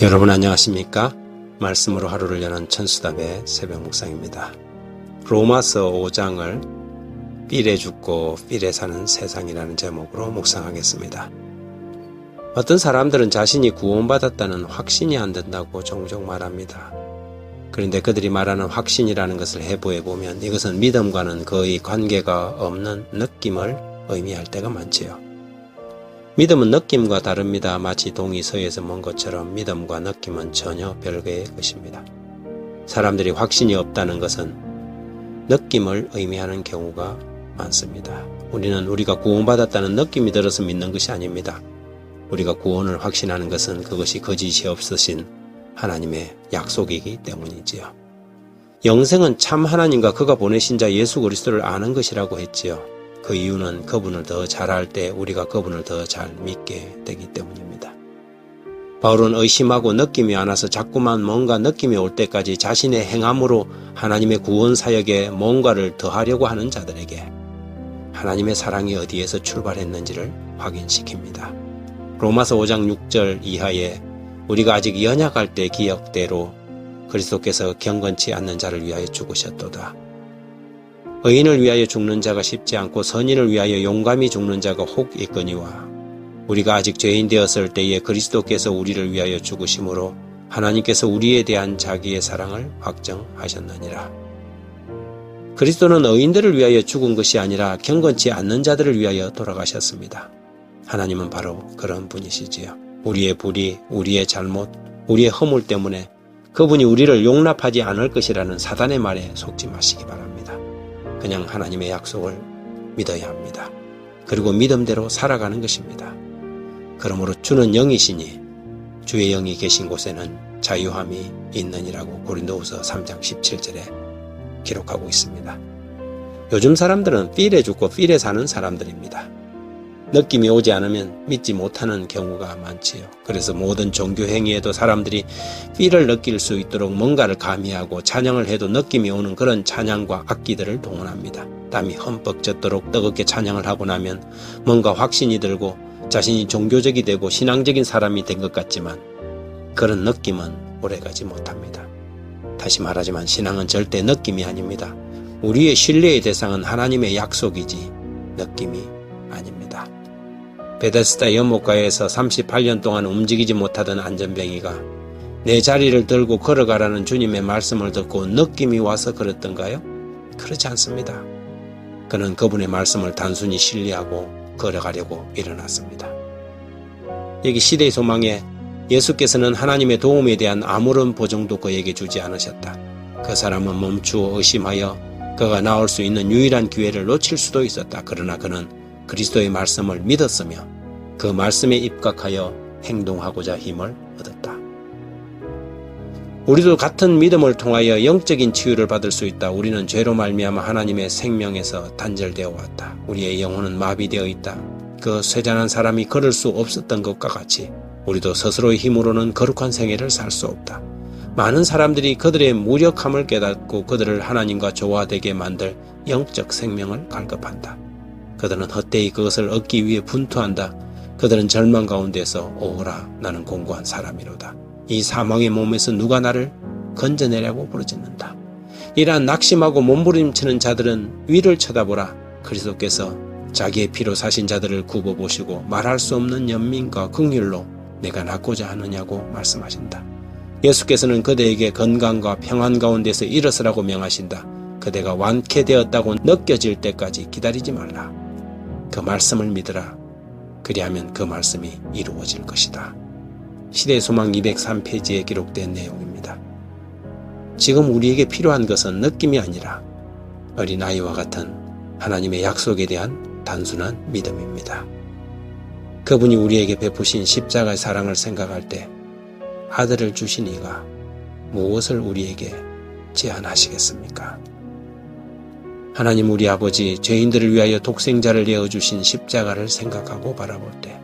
여러분 안녕하십니까? 말씀으로 하루를 여는 천수답의 새벽 묵상입니다. 로마서 5장을 삘에 죽고 삘에 사는 세상이라는 제목으로 묵상하겠습니다. 어떤 사람들은 자신이 구원받았다는 확신이 안 된다고 종종 말합니다. 그런데 그들이 말하는 확신이라는 것을 해부해 보면 이것은 믿음과는 거의 관계가 없는 느낌을 의미할 때가 많지요. 믿음은 느낌과 다릅니다. 마치 동이 서에서 먼 것처럼 믿음과 느낌은 전혀 별개의 것입니다. 사람들이 확신이 없다는 것은 느낌을 의미하는 경우가 많습니다. 우리는 우리가 구원받았다는 느낌이 들어서 믿는 것이 아닙니다. 우리가 구원을 확신하는 것은 그것이 거짓이 없으신 하나님의 약속이기 때문이지요. 영생은 참 하나님과 그가 보내신 자 예수 그리스도를 아는 것이라고 했지요. 그 이유는 그분을 더 잘할 때 우리가 그분을 더 잘 믿게 되기 때문입니다. 바울은 의심하고 느낌이 안 와서 자꾸만 뭔가 느낌이 올 때까지 자신의 행함으로 하나님의 구원 사역에 뭔가를 더하려고 하는 자들에게 하나님의 사랑이 어디에서 출발했는지를 확인시킵니다. 로마서 5장 6절 이하에 우리가 아직 연약할 때 기억대로 그리스도께서 경건치 않는 자를 위하여 죽으셨도다. 의인을 위하여 죽는 자가 쉽지 않고 선인을 위하여 용감히 죽는 자가 혹 있거니와 우리가 아직 죄인 되었을 때에 그리스도께서 우리를 위하여 죽으심으로 하나님께서 우리에 대한 자기의 사랑을 확정하셨느니라. 그리스도는 의인들을 위하여 죽은 것이 아니라 경건치 않는 자들을 위하여 돌아가셨습니다. 하나님은 바로 그런 분이시지요. 우리의 불의, 우리의 잘못, 우리의 허물 때문에 그분이 우리를 용납하지 않을 것이라는 사단의 말에 속지 마시기 바랍니다. 그냥 하나님의 약속을 믿어야 합니다. 그리고 믿음대로 살아가는 것입니다. 그러므로 주는 영이시니 주의 영이 계신 곳에는 자유함이 있느니라고 고린도후서 3장 17절에 기록하고 있습니다. 요즘 사람들은 필에 죽고 필에 사는 사람들입니다. 느낌이 오지 않으면 믿지 못하는 경우가 많지요. 그래서 모든 종교 행위에도 사람들이 필을 느낄 수 있도록 뭔가를 가미하고 찬양을 해도 느낌이 오는 그런 찬양과 악기들을 동원합니다. 땀이 흠뻑 젖도록 뜨겁게 찬양을 하고 나면 뭔가 확신이 들고 자신이 종교적이 되고 신앙적인 사람이 된 것 같지만 그런 느낌은 오래가지 못합니다. 다시 말하지만 신앙은 절대 느낌이 아닙니다. 우리의 신뢰의 대상은 하나님의 약속이지 느낌이. 베데스다 연못가에서 38년 동안 움직이지 못하던 안전뱅이가 내 자리를 들고 걸어가라는 주님의 말씀을 듣고 느낌이 와서 그랬던가요? 그렇지 않습니다. 그는 그분의 말씀을 단순히 신뢰하고 걸어가려고 일어났습니다. 여기 시대의 소망에 예수께서는 하나님의 도움에 대한 아무런 보정도 그에게 주지 않으셨다. 그 사람은 멈추어 의심하여 그가 나올 수 있는 유일한 기회를 놓칠 수도 있었다. 그러나 그는 그리스도의 말씀을 믿었으며 그 말씀에 입각하여 행동하고자 힘을 얻었다. 우리도 같은 믿음을 통하여 영적인 치유를 받을 수 있다. 우리는 죄로 말미암아 하나님의 생명에서 단절되어 왔다. 우리의 영혼은 마비되어 있다. 그 쇠잔한 사람이 걸을 수 없었던 것과 같이 우리도 스스로의 힘으로는 거룩한 생애를 살 수 없다. 많은 사람들이 그들의 무력함을 깨닫고 그들을 하나님과 조화되게 만들 영적 생명을 갈급한다. 그들은 헛되이 그것을 얻기 위해 분투한다. 그들은 절망 가운데서 오라 나는 공고한 사람이로다. 이 사망의 몸에서 누가 나를 건져내려고 부르짖는다. 이러한 낙심하고 몸부림치는 자들은 위를 쳐다보라. 그리스도께서 자기의 피로 사신 자들을 굽어보시고 말할 수 없는 연민과 긍휼로 내가 낫고자 하느냐고 말씀하신다. 예수께서는 그대에게 건강과 평안 가운데서 일어서라고 명하신다. 그대가 완쾌되었다고 느껴질 때까지 기다리지 말라. 그 말씀을 믿으라. 그리하면 그 말씀이 이루어질 것이다. 시대 소망 203페이지에 기록된 내용입니다. 지금 우리에게 필요한 것은 느낌이 아니라 어린아이와 같은 하나님의 약속에 대한 단순한 믿음입니다. 그분이 우리에게 베푸신 십자가의 사랑을 생각할 때 아들을 주신 이가 무엇을 우리에게 제안하시겠습니까? 하나님 우리 아버지 죄인들을 위하여 독생자를 내어주신 십자가를 생각하고 바라볼 때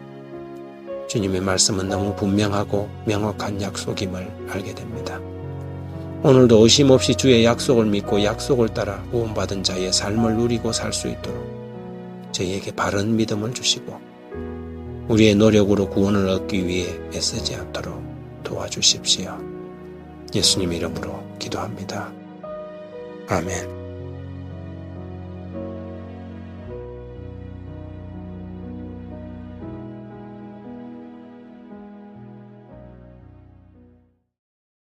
주님의 말씀은 너무 분명하고 명확한 약속임을 알게 됩니다. 오늘도 의심 없이 주의 약속을 믿고 약속을 따라 구원받은 자의 삶을 누리고 살 수 있도록 저희에게 바른 믿음을 주시고 우리의 노력으로 구원을 얻기 위해 애쓰지 않도록 도와주십시오. 예수님 이름으로 기도합니다. 아멘.